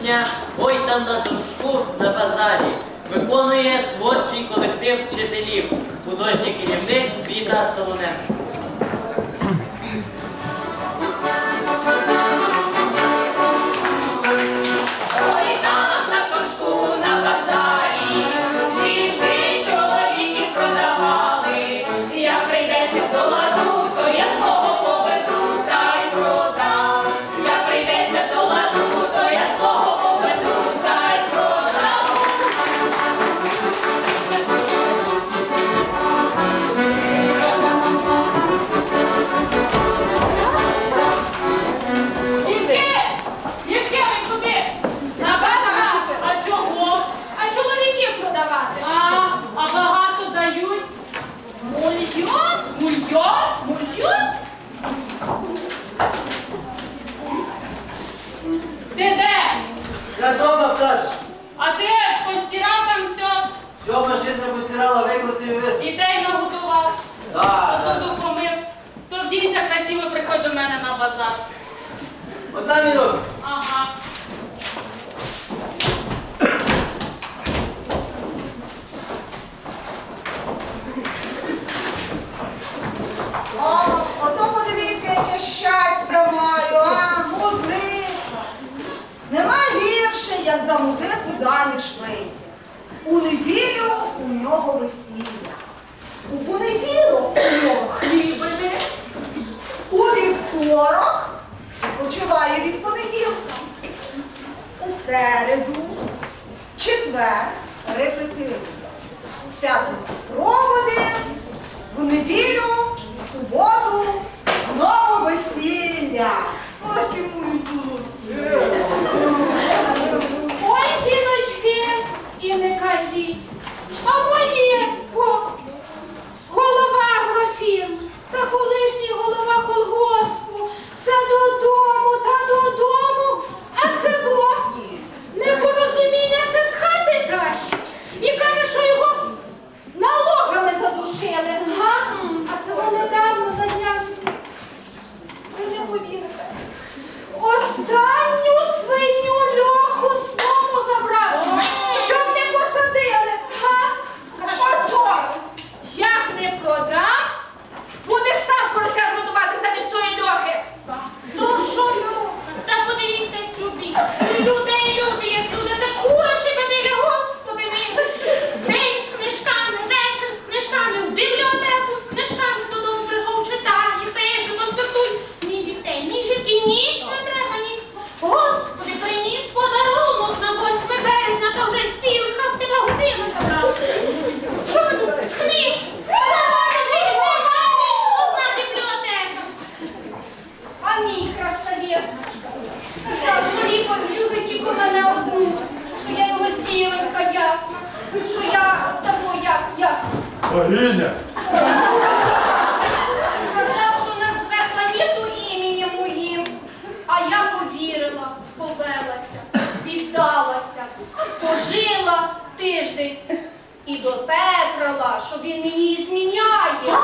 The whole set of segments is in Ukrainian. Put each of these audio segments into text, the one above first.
пісня Ой там на дошку на базарі виконує творчий колектив вчителів, художній керівник Віта Солоненко. Я дома кажу, А ти постирав там все, Все машина постирала, викрутив і вис. дітей нагодував, Так, посуду помив. То вдінься красиво, приходь до мене на базар. одна минута. Ага. Музику. У неділю у нього весілля. У понеділок у нього хлібини. У вівторок відпочиває від понеділка. У середу, четвер репетирує. мій красавець казав, що ліпо любить тільки мене одну, що я його сіверка ясна, що я того, як, як. Богиня. Казав, що назве планіту імені моїм, а я повірила, повелася, віддалася, пожила тиждень і до Петра, що він мені зміняє.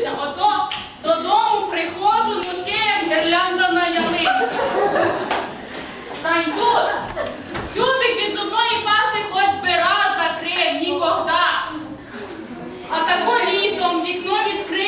дивіться, ото додому приходжу, ну, ножки, як гірлянда на ялиці. Та й тут. Чубик від зубної пасти хоч би раз закрив, нікогда. А тако літом вікно відкрив.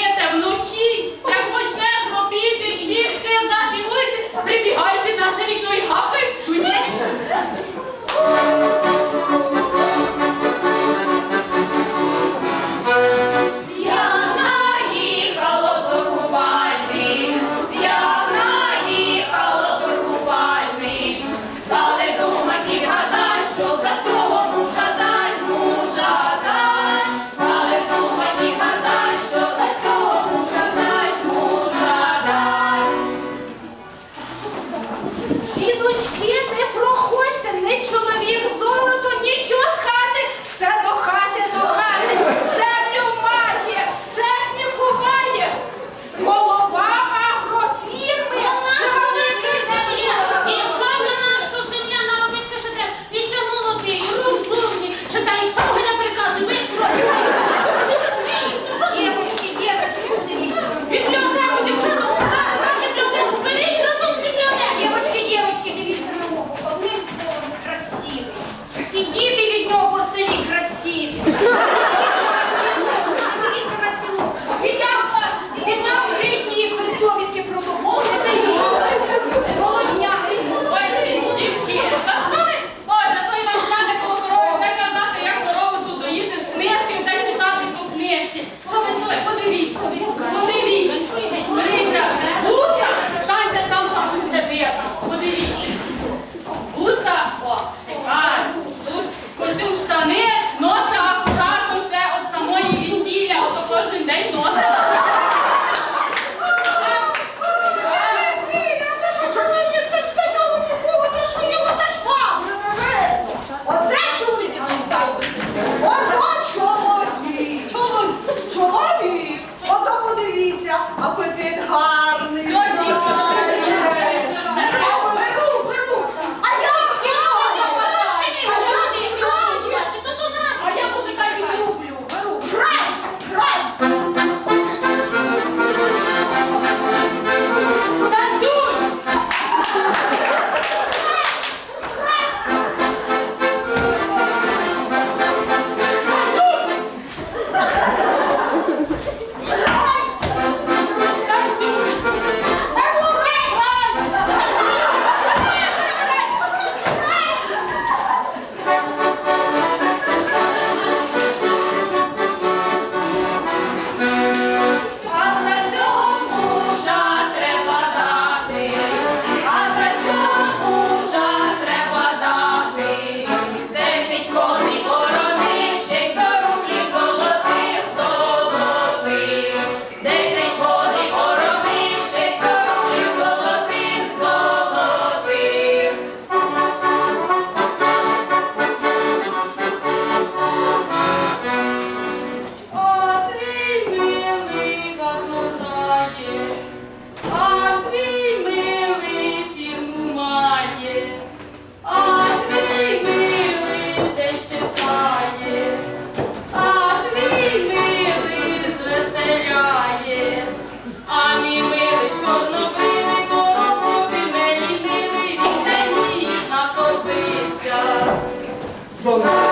sentido de que depois. Né? So